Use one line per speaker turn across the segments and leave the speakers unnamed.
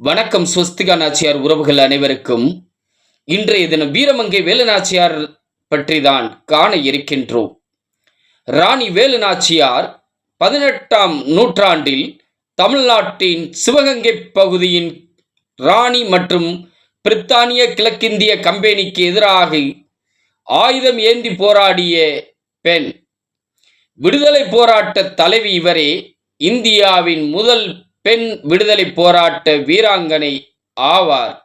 வணக்கம் ஸ்வஸ்திகா நாச்சியார் உறவுகள் அனைவருக்கும். இன்றைய தினம் வீரமங்கை வேலுநாச்சியார் பற்றி தான் காண இருக்கின்றோம். ராணி வேலுநாச்சியார் பதினெட்டாம் நூற்றாண்டில் தமிழ்நாட்டின் சிவகங்கை பகுதியின் ராணி மற்றும் பிரித்தானிய கிழக்கிந்திய கம்பெனிக்கு எதிராக ஆயுதம் ஏந்தி போராடிய பெண். விடுதலை போராட்ட தலைவி இவரே இந்தியாவின் முதல் பெண் விடுதலை போராட்ட வீராங்கனை ஆவார்.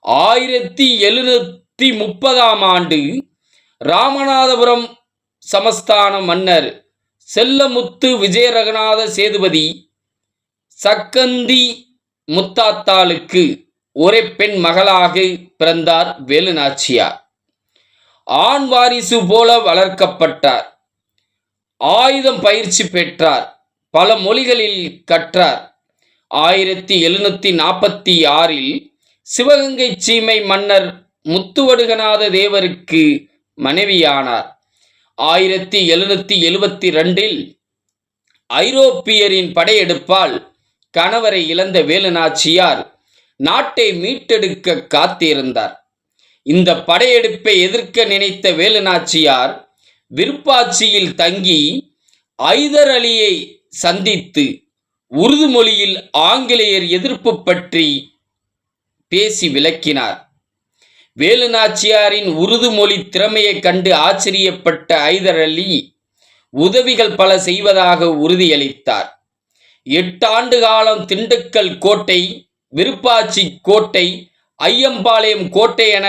ஆயிரத்தி எழுநூத்தி முப்பதாம் ஆண்டு ராமநாதபுரம் சமஸ்தான மன்னர் செல்லமுத்து விஜயரகநாத சேதுபதி சக்கந்தி முத்தாத்தாளுக்கு ஒரே பெண் மகளாக பிறந்தார் வேலுநாச்சியார். ஆண் வாரிசு போல வளர்க்கப்பட்டார். ஆயுதம் பயிற்சி பெற்றார். பல மொழிகளில் கற்றார். ஆயிரத்தி எழுநூத்தி நாற்பத்தி ஆறில் சிவகங்கை சீமை மன்னர் முத்துவடுகநாத தேவருக்கு மனைவியானார். ஆயிரத்தி எழுநூத்தி எழுபத்தி ரெண்டில் ஐரோப்பியரின் படையெடுப்பால் கணவரை இழந்த வேலுநாச்சியார் நாட்டை மீட்டெடுக்க காத்திருந்தார். இந்த படையெடுப்பை எதிர்க்க நினைத்த வேலுநாச்சியார் விருப்பாட்சியில் தங்கி ஐதர் அலியை சந்தித்து உருது மொழியில் ஆங்கிலேயர் எதிர்ப்பு பற்றி பேசி விளக்கினார். வேலுநாச்சியாரின் உருது மொழி திறமையைக் கண்டு ஆச்சரியப்பட்ட ஐதர் அலி உதவிகள் பல செய்வதாக உறுதியளித்தார். எட்டாண்டு காலம் திண்டுக்கல் கோட்டை விருப்பாச்சி கோட்டை ஐயம்பாளையம் கோட்டை என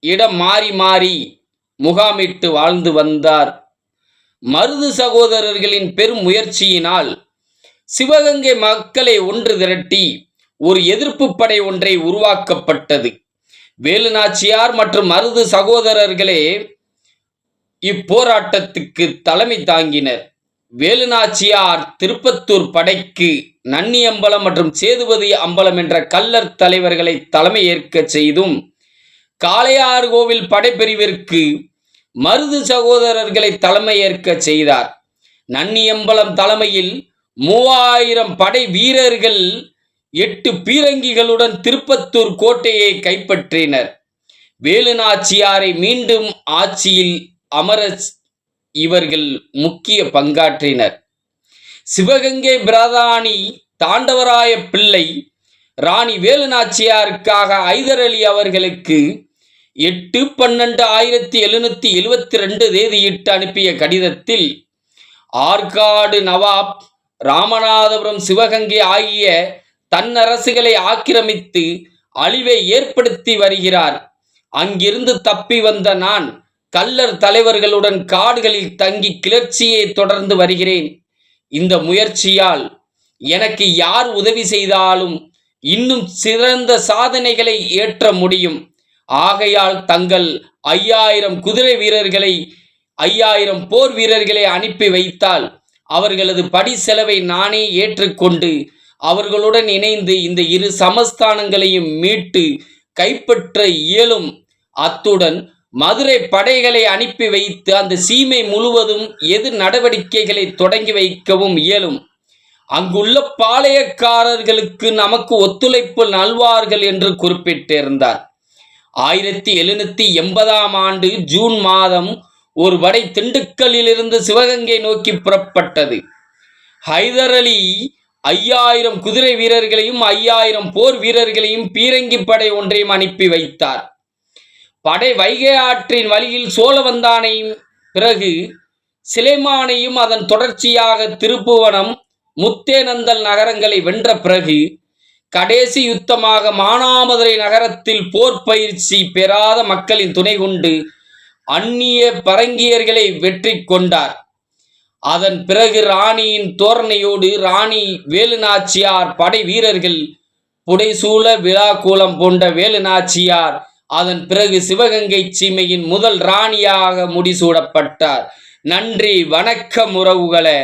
இடம் மாறி மாறி முகாமிட்டு வாழ்ந்து வந்தார். மருது சகோதரர்களின் பெரும் முயற்சியினால் சிவகங்கை மக்களை ஒன்று திரட்டி ஒரு எதிர்ப்பு படை ஒன்றை உருவாக்கப்பட்டது. வேலுநாச்சியார் மற்றும் மருது சகோதரர்களே இப்போராட்டத்துக்கு தலைமை தாங்கினர். வேலுநாச்சியார் திருப்பத்தூர் படைக்கு நன்னி அம்பலம் மற்றும் சேதுபதி அம்பலம் என்ற கல்லர் தலைவர்களை தலைமை ஏற்க செய்தும் காளையார் கோவில் படைப்பிரிவிற்கு மருது சகோதரர்களை தலைமையேற்க செய்தார். நன்னியம்பலம் தலைமையில் மூவாயிரம் படை வீரர்கள் எட்டு பீரங்கிகளுடன் திருப்பத்தூர் கோட்டையை கைப்பற்றினர். வேலுநாச்சியாரை மீண்டும் ஆட்சியில் அமர இவர்கள் முக்கிய பங்காற்றினர். சிவகங்கை பிரதானி தாண்டவராய பிள்ளை ராணி வேலுநாச்சியாருக்காக ஐதர் அலி அவர்களுக்கு எட்டு பன்னெண்டு ஆயிரத்தி எழுநூத்தி எழுவத்தி ரெண்டு தேதியிட்டு அனுப்பிய கடிதத்தில் ஆற்காடு நவாப் ராமநாதபுரம் சிவகங்கை ஆகிய தன் அரசுகளை ஆக்கிரமித்து அழிவை ஏற்படுத்தி வருகிறார். அங்கிருந்து தப்பி வந்த நான் கல்லர் தலைவர்களுடன் காடுகளில் தங்கி கிளர்ச்சியை தொடர்ந்து வருகிறேன். இந்த முயற்சியால் எனக்கு யார் உதவி செய்தாலும் இன்னும் சிறந்த சாதனைகளை ஏற்ற முடியும். ஆகையால் தங்கள் ஐயாயிரம் குதிரை வீரர்களை ஐயாயிரம் போர் வீரர்களை அனுப்பி வைத்தால் அவர்களது படி செலவை நானே ஏற்றுக்கொண்டு அவர்களுடன் இணைந்து இந்த இரு சமஸ்தானங்களையும் மீட்டு கைப்பற்ற இயலும். அத்துடன் மதுரை படைகளை அனுப்பி வைத்து அந்த சீமை முழுவதும் எது நடவடிக்கைகளை தொடங்கி வைக்கவும் இயலும். அங்குள்ள பாளையக்காரர்களுக்கு நமக்கு ஒத்துழைப்பு நல்வார்கள் என்று குறிப்பிட்டிருந்தார். ஆயிரத்தி எழுநூத்தி எண்பதாம் ஆண்டு ஜூன் மாதம் ஒரு படை திண்டுக்கல்லிலிருந்து சிவகங்கை நோக்கி புறப்பட்டது. ஹைதர் அலி ஐயாயிரம் குதிரை வீரர்களையும் ஐயாயிரம் போர் வீரர்களையும் பீரங்கி படை ஒன்றையும் அனுப்பி வைத்தார். படை வைகை ஆற்றின் வழியில் சோழவந்தானையும் பிறகு சிலைமானையும் அதன் தொடர்ச்சியாக திருப்புவனம் முத்தேனந்தல் நகரங்களை வென்ற பிறகு கடைசி யுத்தமாக மானாமதுரை நகரத்தில் போர் பயிற்சி பெறாத மக்களின் துணை கொண்டு அந்நிய பரங்கியர்களை வெற்றி கொண்டார். அதன் பிறகு ராணியின் தோரணையோடு ராணி வேலுநாச்சியார் படை வீரர்கள் புடைசூழ கூலம் போன்ற வேலுநாச்சியார் அதன் பிறகு சிவகங்கை சீமையின் முதல் ராணியாக முடிசூடப்பட்டார். நன்றி வணக்கம் உறவுகளே.